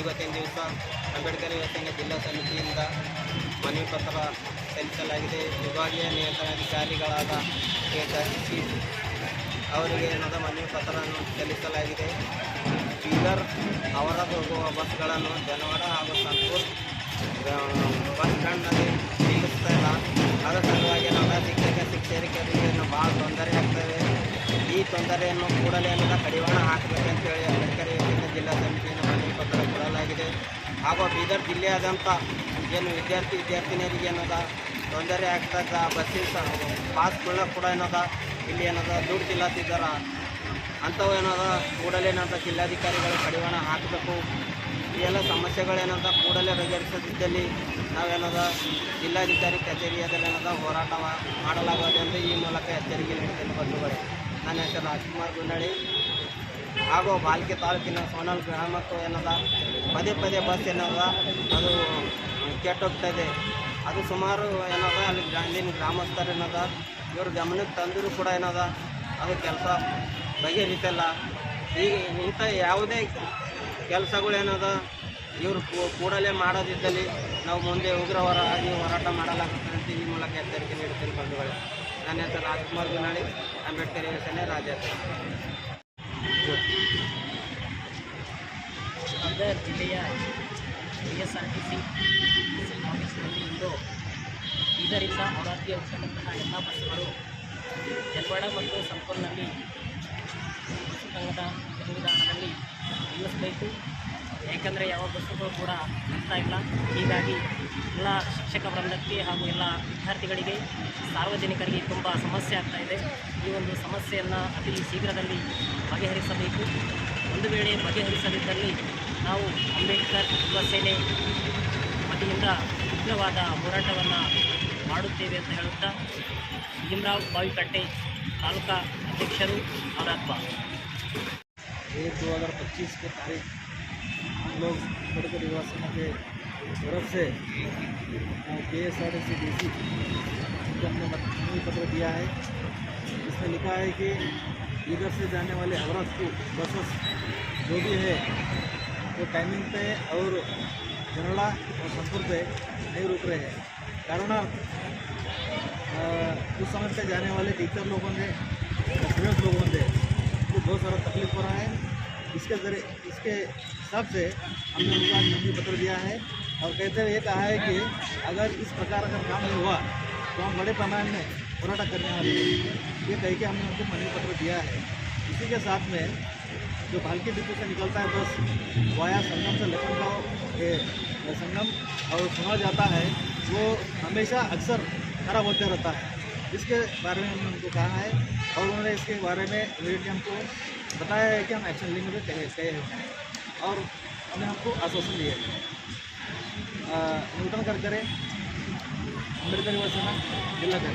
ಇವತ್ತಿನ ದಿವಸ ಅಂಬೇಡ್ಕರ್ ಯುವಸಂಘ ಜಿಲ್ಲಾ ಸಮಿತಿಯಿಂದ ಮನವಿ ಪತ್ರ ಸಲ್ಲಿಸಲಾಗಿದೆ. ವಿಭಾಗೀಯ ನಿಯಂತ್ರಣಾಧಿಕಾರಿಗಳಾದ ಕೆ. ಸಿ. ಅವರಿಗೆ ಏನಾದ ಮನವಿ ಪತ್ರವನ್ನು ಸಲ್ಲಿಸಲಾಗಿದೆ. ಬೀದರ್ ಅವರದ್ದು ಹೋಗುವ ಬಸ್ಗಳನ್ನು ಜನವಾಡ ಹಾಗೂ ಸಂತೂರ್ ಬಸ್ ಸ್ಟ್ಯಾಂಡ್ನಲ್ಲಿ ನಿಲ್ಲಿಸ್ತಾ ಇಲ್ಲ. ಅದರ ಸಲುವಾಗಿ ನಮ್ಮ ಶಿಕ್ಷಕ ಶಿಕ್ಷಕರಿಗೆ ಭಾಳ ತೊಂದರೆ ಆಗ್ತವೆ ಈ ತೊಂದರೆಯನ್ನು ಕೂಡಲೇ ಅನ್ನೋದ ಕಡಿವಾಣ ಹಾಕಬೇಕಂತೇಳಿ ಅಂಬೇಡ್ಕರ್ ಯೋಜನೆ ಜಿಲ್ಲಾ ಸಮಿತಿಯನ್ನು ಮನವಿ ಪತ್ರ ಕೊಡಲಾಗಿದೆ. ಹಾಗೂ ಬೀದರ್ ಜಿಲ್ಲೆಯಾದಂಥ ಏನು ವಿದ್ಯಾರ್ಥಿ, ವಿದ್ಯಾರ್ಥಿನಿಯರಿಗೆ ಏನದ ತೊಂದರೆ ಆಗ್ತದ ಬಸ್ಸಿನ ಪಾಸ್ಗಳನ್ನ ಕೂಡ ಏನದ, ಇಲ್ಲಿ ಏನದ, ದುಡ್ಡು ತಿಲ್ಲತ್ತಿದ್ದಾರ ಅಂಥವು ಏನದ ಕೂಡಲೇ ಏನಂತ ಜಿಲ್ಲಾಧಿಕಾರಿಗಳು ಕಡಿವಾಣ ಹಾಕಬೇಕು. ಈ ಎಲ್ಲ ಸಮಸ್ಯೆಗಳೇನಂತ ಕೂಡಲೇ ಬಗೆಹರಿಸದಿದ್ದಲ್ಲಿ ನಾವೇನದ ಜಿಲ್ಲಾಧಿಕಾರಿ ಕಚೇರಿ ಏನದ ಹೋರಾಟ ಮಾಡಲಾಗುವುದು ಎಂದು ಈ ಮೂಲಕ ಎಚ್ಚರಿಕೆ ನೀಡುತ್ತೇನೆ ಬಂಧುಗಳೇ. ನನ್ನ ಹೆಸರು ರಾಜ್ಕುಮಾರ್ ಗುಂಡಳಿ ಹಾಗೂ ಬಾಲ್ಕಿ ತಾಲೂಕಿನ ಸೋನಲ್ ಗ್ರಾಮಕ್ಕೂ ಏನದ ಪದೇ ಪದೇ ಬಸ್ ಏನದ ಅದು ಕೆಟ್ಟೋಗ್ತಾ ಇದೆ. ಅದು ಸುಮಾರು ಏನದ ಅಲ್ಲಿ ಅಲ್ಲಿನ ಗ್ರಾಮಸ್ಥರು ಇವ್ರ ಗಮನಕ್ಕೆ ತಂದರೂ ಕೂಡ ಏನದ ಅದು ಕೆಲಸ ಬಗೆಹರಿತಲ್ಲ. ಈಗ ಇಂಥ ಯಾವುದೇ ಕೆಲಸಗಳು ಏನದ ಇವರು ಕೂಡಲೇ ಮಾಡೋದಿದ್ದಲ್ಲಿ ನಾವು ಮುಂದೆ ಉಗ್ರವರ ಆಗಿ ಹೋರಾಟ ಮಾಡಲಾಗುತ್ತಂತ ಈ ಮೂಲಕ ಎಚ್ಚರಿಕೆ ನೀಡುತ್ತೇನೆ ಬಂಧುಗಳೇ. ನನ್ನ ಹೆಸರು ರಾಜ್ಕುಮಾರ್ ಗುನಾಳಿ ಅಂಬೇಡ್ಕರ್ ಯೋಜನೆ ರಾಜ್ಯಾಧ್ಯಕ್ಷ. ಬೀದರ್ ಜಿಲ್ಲೆಯ K S R T C ಆಫೀಸ್ನಲ್ಲಿ ಇಂದು ಬೀದರಿಂದ ಹೋಗ್ತಕ್ಕಂತಹ ಎಲ್ಲ ಬಸ್ಸುಗಳು ಜಲ್ವಾಡ ಮತ್ತು ಸಂಪೂರ್ಣದಲ್ಲಿ ಸಂಘದ ವಿಧಾನದಲ್ಲಿ ನಿಲ್ಲಿಸಬೇಕು ಏಕೆಂದರೆ ಯಾವ ಬಸ್ಸುಗಳು ಕೂಡ ನಿಲ್ತಾ ಇಲ್ಲ. ಹೀಗಾಗಿ ಎಲ್ಲ ಶಿಕ್ಷಕ ವೃಂದಕ್ಕೆ ಹಾಗೂ ಎಲ್ಲ ವಿದ್ಯಾರ್ಥಿಗಳಿಗೆ, ಸಾರ್ವಜನಿಕರಿಗೆ ತುಂಬ ಸಮಸ್ಯೆ ಆಗ್ತಾ ಇದೆ. ಈ ಒಂದು ಸಮಸ್ಯೆಯನ್ನು ಅತಿ ಶೀಘ್ರದಲ್ಲಿ ಬಗೆಹರಿಸಬೇಕು. ಒಂದು ವೇಳೆ ಬಗೆಹರಿಸದಿದ್ದಲ್ಲಿ ನಾವು ಅಂಬೇಡ್ಕರ್ ಯುವ ಸೇನೆ ವತಿಯಿಂದ ಉಗ್ರವಾದ ಹೋರಾಟವನ್ನು ಮಾಡುತ್ತೇವೆ ಅಂತ ಹೇಳುತ್ತಾ ಭೀಮರಾವ್ ಬಾವಿಕಟ್ಟೆ ತಾಲೂಕಾ ಅಧ್ಯಕ್ಷರು ಔರಾದ್ಬಾ एक, दो हज़ार पच्चीस के तारीख हम लोग युवा संघ के तरफ़ से K S R C D C को हमने मनवी पत्र दिया है। इसमें लिखा है कि इधर से जाने वाले अवरत को बसेस जो भी है, वो टाइमिंग पे और जनड़ा और संतुर पे नहीं रुक रहे हैं। कारण उस समय पे जाने वाले टीचर लोगों ने स्टूडेंट्स लोगों ने को बहुत सारा तकलीफ़ हो रहा है। इसके ज़रिए, इसके हिसाब से हमने उनका मनवी पत्र दिया है और कहते हुए ये कहा है कि अगर इस प्रकार अगर काम नहीं हुआ तो हम बड़े पैमाने में होराटा करने वाले हैं। ये कह के हमने उनको मनवी पत्र दिया है। इसी के साथ में जो भालकी डिपो से निकलता है, बस वाया संगम से लखन गाँव के संगम और सुना जाता है, वो हमेशा अक्सर खराब होते रहता है। इसके बारे में हमने उनको कहा है और उन्होंने इसके बारे में इमीडिएटली हमको बताया है कि हम एक्शन लेंगे तय कहे हैं। और हमने हमको आश्वासन दिया है। नूतन कर करें। अंबेडकर युवा सेना जिला कर।